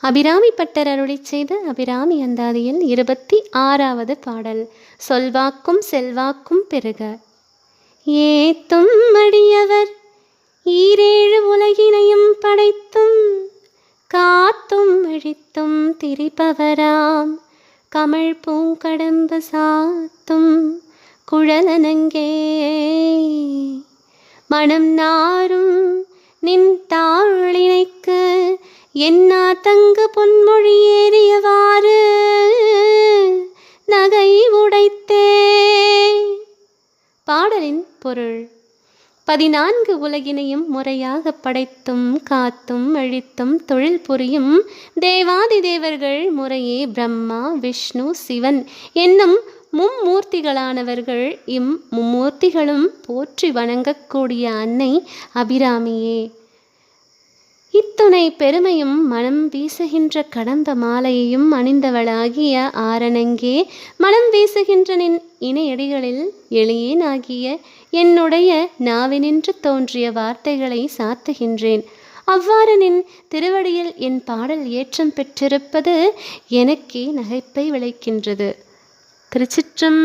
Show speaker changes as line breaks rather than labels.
Abirami butter அருளி செய்த அபிராமி அந்தாதியில் இருபத்தி ஆறாவது பாடல் சொல்வாக்கும் செல்வாக்கும் பெருக. ஏத்தும் அடியவர் ஈரேழு உலகினையும் படைத்தும் காத்தும் அழித்தும் திரிபவராம். கமழ் பூங்கடம்பு சாத்தும் குழலனங்கே. மனம் நாரும் நின் தாழினை என்னா தங்கு பொன்மொழி ஏறியவாறு? நகை உடைத்தே பாடலின் பொருள். பதினான்கு உலகினையும் முறையாக படைத்தும் காத்தும் அழித்தும் தொழில் புரியும் தேவாதி தேவர்கள் முறையே பிரம்மா விஷ்ணு சிவன் என்னும் மும்மூர்த்திகளானவர்கள் இம் மும்மூர்த்திகளும் போற்றி வணங்கக்கூடிய அன்னை அபிராமியே. கருணை பெருமையும் மனம் வீசுகின்ற கடம்ப மாலையையும் அணிந்தவளாகிய ஆரணங்கே மனம் வீசுகின்ற நின் இணையடிகளில் எளியேனாகிய என்னுடைய நாவினின்று தோன்றிய வார்த்தைகளை சாத்துகின்றேன். அவ்வாறு நின் திருவடியில் என் பாடல் ஏற்றம் பெற்றிருப்பது எனக்கே நகைப்பை விளைக்கின்றது. திருச்சிற்றம்